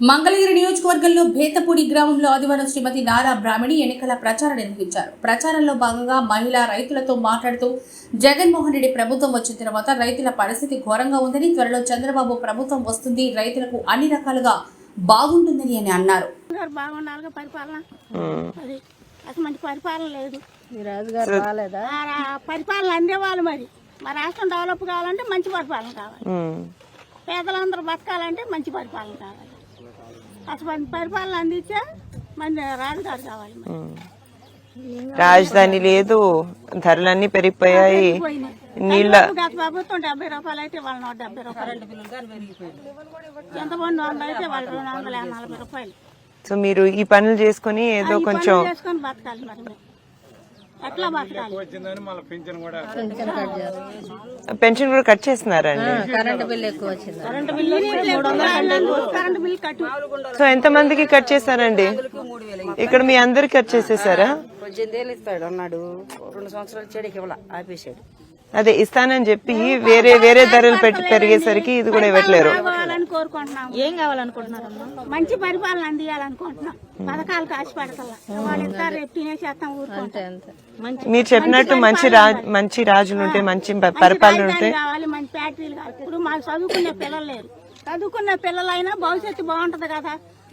మంగళగిరి నియోజకవర్గంలో భేతపూడి గ్రామంలో ఆదివారం శ్రీమతి నారా బ్రాహ్మణి ఎన్నికల ప్రచారం నిర్వహించారు. ప్రచారంలో భాగంగా మహిళా రైతులతో మాట్లాడుతూ జగన్మోహన్ రెడ్డి ప్రభుత్వం వచ్చిన తర్వాత రైతుల పరిస్థితి ఘోరంగా ఉందని త్వరలో చంద్రబాబు ప్రభుత్వం వస్తుంది రైతులకు అన్ని రకాలుగా బాగుంటుందని అని అన్నారు. పరిపాలన? అది అసలు మంచి పరిపాలన లేదు. పరిపాలన అందేవాళ్ళు మరి. మా రాష్ట్రం డెవలప్ కావాలంటే మంచి పరిపాలన కావాలి. పేదలందరూ బతకాలంటే మంచి పరిపాలన కావాలి. అసలు మంచి పరిపాలన అందించే మంచి రాజుగారు కావాలి. రాజధాని లేదు ధరలన్నీ పెరిగిపోయాయి. నీళ్ళ గత ప్రభుత్వం డెబ్బై రూపాయలు అయితే వాళ్ళు నూట డెబ్బై రూపాయలు. ఎంతమంది వంద అయితే వాళ్ళు రెండు వందల నలభై రూపాయలు. సో మీరు ఈ పనులు చేసుకుని ఏదో కొంచెం చేసుకొని బతకాలి మరి పెన్షన్ కూడా కట్ చేస్తున్నారండి. కరెంట్ బిల్ ఎక్కువ వచ్చింది. సో ఎంత మందికి కట్ చేశారండి? ఇక్కడ మీ అందరికి కట్ చేసేసారా? పద్దెనిమిదేళ్ళు ఇస్తాడు అన్నాడు. రెండు సంవత్సరాలు చెడికి ఇవ్వాల ఆపేసాడు. అదే ఇస్తానని చెప్పి వేరే వేరే ధరలు పెట్టి పెరిగేసరికి ఇది కూడా ఇవ్వట్లేరు. కావాలని కోరుకుంటున్నాం ఏం కావాలనుకుంటున్నారమ్మా? మంచి పరిపాలన అందియాలనుకుంటున్నాం పథకాలు కాసి రేపు తినేసేస్తాం ఊరుకుంటాం మీరు చెప్పినట్టు మంచి రాజు మంచి రాజులు ఉంటే మంచి పరిపాలన ఉంటే కావాలి మంచి ఫ్యాక్టరీలు కావాలి. ఇప్పుడు మాకు చదువుకునే పిల్లలు లేరు. చదువుకున్న పిల్లలైనా భవిష్యత్తు బాగుంటది కదా.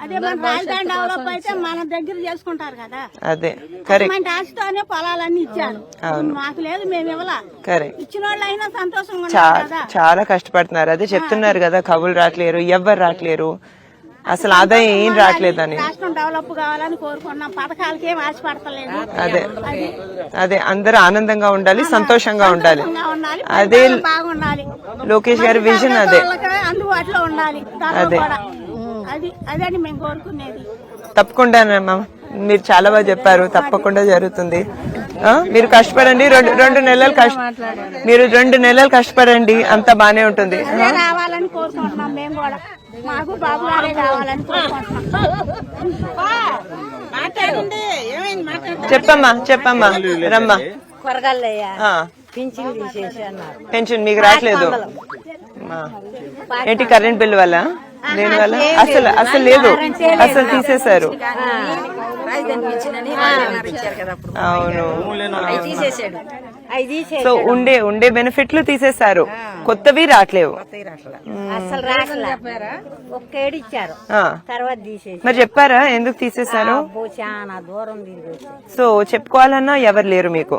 అదే మన రాజధాని డెవలప్ అయితే మన దగ్గర చేసుకుంటారు కదా. అదే కరెక్ట్. ఆశతోనే పొలాలన్నీ ఇచ్చారు. మాకు లేదు మేము ఇవ్వలా? కరెక్ట్. ఇచ్చిన వాళ్ళు అయినా సంతోషంగా చాలా కష్టపడుతున్నారు. అదే చెప్తున్నారు కదా కబులు రావట్లేరు ఎవ్వరు రావట్లేరు అసలు ఆదాయం ఏం రావట్లేదని రాష్ట్రం డెవలప్ కావాలని కోరుకున్నాం పథకాలకి ఏం ఆశపడతలేదు. అదే. అదే. అందరూ ఆనందంగా ఉండాలి సంతోషంగా ఉండాలి. అదే లోకేష్ గారి విజన్ అదే. అందుబాటులో ఉండాలి. కూడా. అది అదని మేము కోరుకునేది. తప్పకుండానమ్మా మీరు చాలా బాగా చెప్పారు. తప్పకుండా జరుగుతుంది. మీరు కష్టపడండి. రెండు రెండు నెలలు కష్ట మీరు రెండు నెలలు కష్టపడండి. అంత బానే ఉంటుంది. అదే రావాలని కోరుకుంటున్నాం మేము కూడా. మాకు బాబు గారే కావాలని కోరుకుంటున్నాం. చెప్పమ్మా చెప్పమ్మా. రమ్మా. కొరగాలయ్యా ఆ, పింఛన్ తీసేసి అన్నారు పెన్షన్ మీకు రావట్లేదు. ఆ. ఏంటి కరెంట్ బిల్ వల్ల? దేని వల్ల? అసలు అసలు లేదు. అసలు తీసేశారు. అవును. సో ఉండే ఉండే బెనిఫిట్లు తీసేశారు. కొత్తవి రావట్లేవు. అసలు రాకలా ఒక్కేడు ఇచ్చారు. ఆ. తర్వాత తీసేసి మరి చెప్పారా? ఎందుకు తీసేశారు? సో చెప్పుకోవాలన్నా ఎవరు లేరు మీకు?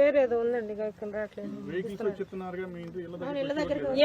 పేరు ఏదో ఉందండి ఇక్కడ రావట్లేదు.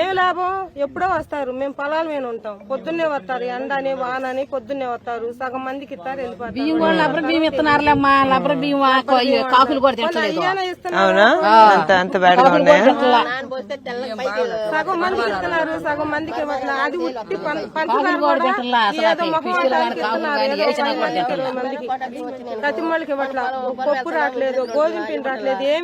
ఏ లాభం? ఎప్పుడో వస్తారు మేము పొలాల మీద ఉంటాం. పొద్దున్నే వస్తారు ఎండని వానని పొద్దున్నే వస్తారు. సగం మందికి ఇస్తారు వెళ్ళిపోతారు. బియ్యం కూడా లబ్బర్ బియ్యం ఇస్తున్నారులేమ్మా బియ్యం కాకులు కూడా తింటలేదు సగం మందికి ఇస్తున్నారు సగం మందికి ఇవ్వట్లేదు. అది ఉట్టి పంచదార ప్రతి వాళ్ళకి ఇవ్వట్లేదు పప్పు రావట్లేదు గోధుమ పిండి రావట్లేదు ఏమి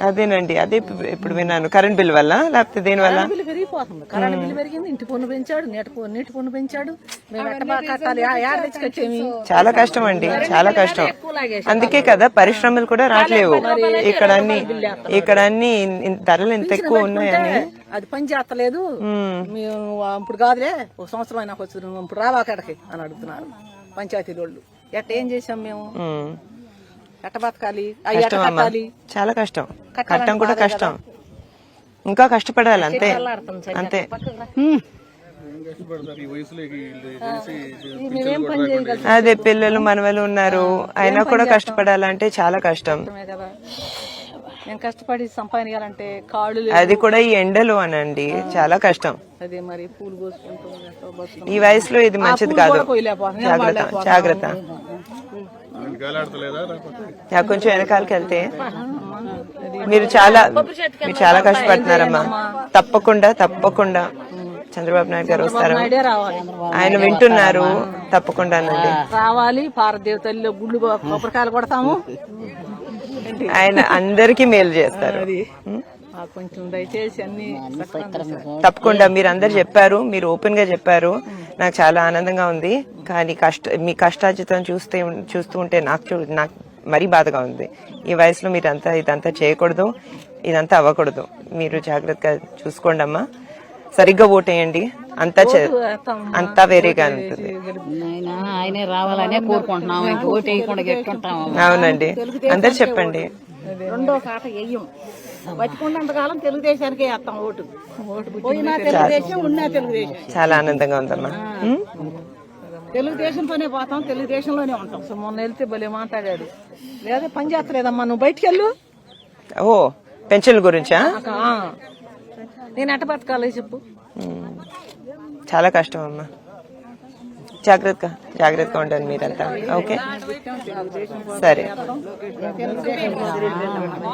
అదేనండి అదే ఇప్పుడు- ఇప్పుడు విన్నాను. కరెంట్ బిల్ వల్ల లేకపోతే దేని వల్ల? బిల్లు పెరిగిపోతుంది. కరెంట్ బిల్లు పెరిగింది ఇంటి పన్ను పెంచాడు నీటి పన్ను నీటి పన్ను పెంచాడు. చాలా కష్టం అండి చాలా కష్టం. అందుకే కదా పరిశ్రమలు కూడా రావట్లేవు. ఇక్కడ అన్ని ఇక్కడ అన్ని ధరలు ఎంత ఎక్కువ ఉన్నాయని. అది పని చేస్తలేదు. మేము. ఇప్పుడు కాదులే ఒక సంవత్సరం అయినా వచ్చి ఇప్పుడు రావా అక్కడికి? అని అడుగుతున్నారు. పంచాయతీ వాళ్ళు ఎట్ట ఏం చేసాం మేము. ఉమ్. ఎట్ట బతకాలి అవి ఎట్ట కష్టం అమ్మా. కట్టాలి. చాలా కష్టం. కట్టడం కూడా కష్టం. ఇంకా కష్టపడాలి అంతే. అంతే. మేమేం పని చేయగలుగుతామే అదే పిల్లలు మనవలు ఉన్నారు. అయినా కూడా కష్టపడాలంటే చాలా కష్టం. కదా. నేను కష్టపడి సంపాదించాలంటే కాళ్ళు. అది కూడా ఈ ఎండలో అనండి. చాలా కష్టం. అదే మరి పూలు కోసుకుంటూ. ఈ వయసులో ఇది మంచిది కాదు. జాగ్రత్త. జాగ్రత్త. కొంచెం వెనకాలకి వెళ్తే మీరు చాలా మీరు చాలా కష్టపడుతున్నారమ్మా. తప్పకుండా తప్పకుండా. చంద్రబాబు నాయుడు గారు వస్తారు. ఆయన వింటున్నారు. తప్పకుండానండి రావాలి. భారతదేవ తల్లిలో గుళ్ళు కొబ్బరికాయలు కొడతాము. ఆయన అందరికీ మేలు చేస్తారు. తప్పకుండా మీరు అందరు చెప్పారు మీరు ఓపెన్గా చెప్పారు. నాకు చాలా ఆనందంగా ఉంది. కానీ కష్ట మీ కష్టార్జితం చూస్తే చూస్తూ ఉంటే నాకు నాకు మరీ బాధగా ఉంది. ఈ వయసులో మీరు అంతా ఇదంతా చేయకూడదు ఇదంతా అవ్వకూడదు. మీరు జాగ్రత్తగా చూసుకోండి అమ్మా సరిగ్గా ఓటేయండి. అంతా చే- అంతా వేరేగా ఉంటుంది. ఆయన రావాలనే కోరుకుంటున్నాం. ఇంక ఓటు వేయకుండా గెట్టుంటాం అవునండి. అందరు చెప్పండి. రెండో కాట వెయ్యం బతికున్నంతకాలం తెలుగుదేశానికి వేస్తాం ఓటు. పోయినా తెలుగుదేశం ఉన్నా తెలుగుదేశం చాలా ఆనందంగా ఉందమ్మా? తెలుగుదేశంతోనే పోతాం తెలుగుదేశంలోనే ఉంటాం. సో మొన్న వెళ్తే భలే మాట్లాడాడు. లేదా పని చేస్తలేదమ్మా నువ్వు బయటికి వెళ్ళు ఓ పెన్షన్ల గురించా. నేను ఎట్ట బతకాలి చెప్పు. చాలా కష్టం అమ్మా జాగ్రత్తగా జాగ్రత్తగా ఉండండి మీరంతా. ఓకే? సరే.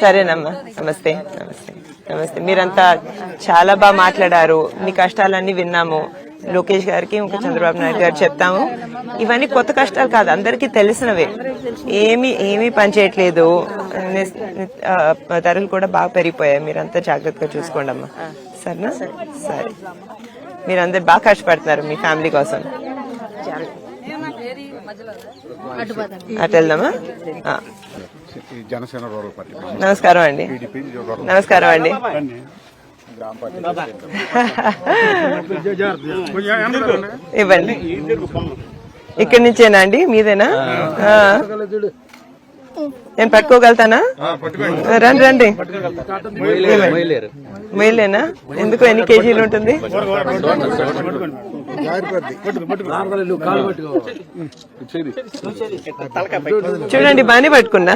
సరేనమ్మా. నమస్తే నమస్తే నమస్తే. మీరంతా చాలా బాగా మాట్లాడారు. మీ కష్టాలన్నీ విన్నాము. లోకేష్ గారికి ఇంకా చంద్రబాబు నాయుడు గారు చెప్తాము. ఇవన్నీ కొత్త కష్టాలు కాదు అందరికీ తెలిసినవే. ఏమి ఏమీ పనిచేయట్లేదు ధరలు కూడా బాగా పెరిగిపోయాయి. మీరంతా జాగ్రత్తగా చూసుకోండి అమ్మా సరేనా? సరే. మీరందరు బాగా కష్టపడుతున్నారు మీ ఫ్యామిలీ కోసం. అటు వెళ్దామా? ఆ. ఈ జనసేన రూరల్ పార్టీ. నమస్కారం అండి. నమస్కారం అండి. ఇవ్వండి. ఇక్కడి నుంచేనా అండి? మీదేనా. నేను పట్టుకోగలుగుతానా? రండి రండి. మొయ్యలేనా ఎందుకు ఎన్ని కేజీలు ఉంటుంది? చూడండి బానే పట్టుకున్నా.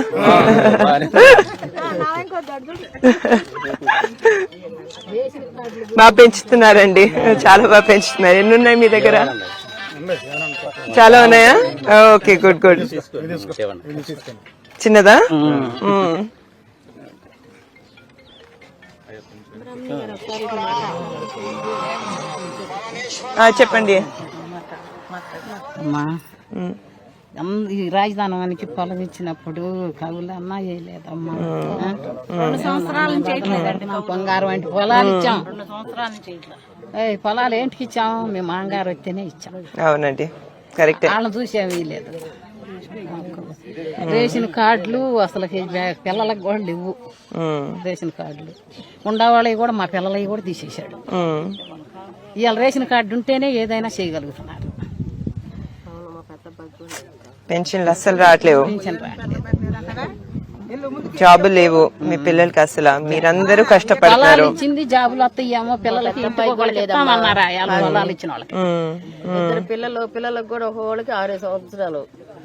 బాగా పెంచుతున్నారండి. చాలా బాగా పెంచుతున్నారు. ఎన్ని ఉన్నాయి మీ దగ్గర? చాలా ఉన్నాయా? Okay good good. చిన్నదా? చెప్పండి. ఈ రాజధానికి పొలం ఇచ్చినప్పుడు కవులు అన్నా చేయలేదమ్మా రెండు సంవత్సరాల నుంచి బంగారం వంటి పొలాలు ఇచ్చాం. రెండు సంవత్సరాల నుంచి ఏయ్, పొలాలు ఏంటికి ఇచ్చాం? మేము మాంగారు వస్తేనే ఇచ్చాం. అవునండి. కరెక్టే. వాళ్ళని చూసేవి లేదు. రేషన్ కార్డులు అసలు పిల్లలకు కూడా లేవు. రేషన్ కార్డులు. ఉండేవాళ్ళవి కూడా మా పిల్లలవి కూడా తీసేశాడు. ఇవాళ రేషన్ కార్డు ఉంటేనే ఏదైనా చేయగలుగుతున్నారు. పెన్షన్లు అస్సలు రావట్లేవు. జాబులు లేవు. మీ పిల్లలకి అసలు మీరందరూ ఇచ్చింది జాబులు వస్తాయేమో పిల్లలకి ఇచ్చిన వాళ్ళకి. పిల్లలు పిల్లలకు కూడా ఒక వాళ్ళకి ఆరు సంవత్సరాలు.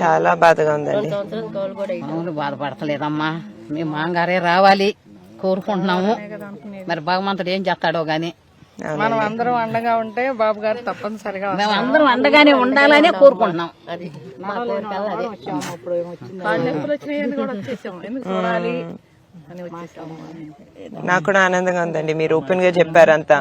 చాలా బాధగా ఉందండి బాధపడతలేదమ్మా. మేము మాంగారే రావాలి కోరుకుంటున్నాము. మరి భగవంతుడు ఏం చేస్తాడో గాని. మనం అందరం అండగా ఉంటే బాబు గారు తప్పనిసరిగా మేము అందరం అండగానే ఉండాలనే కోరుకుంటున్నాం. అది. మా నాకు కూడా ఆనందంగా ఉందండి. మీరు ఓపెన్గా చెప్పారు అంతా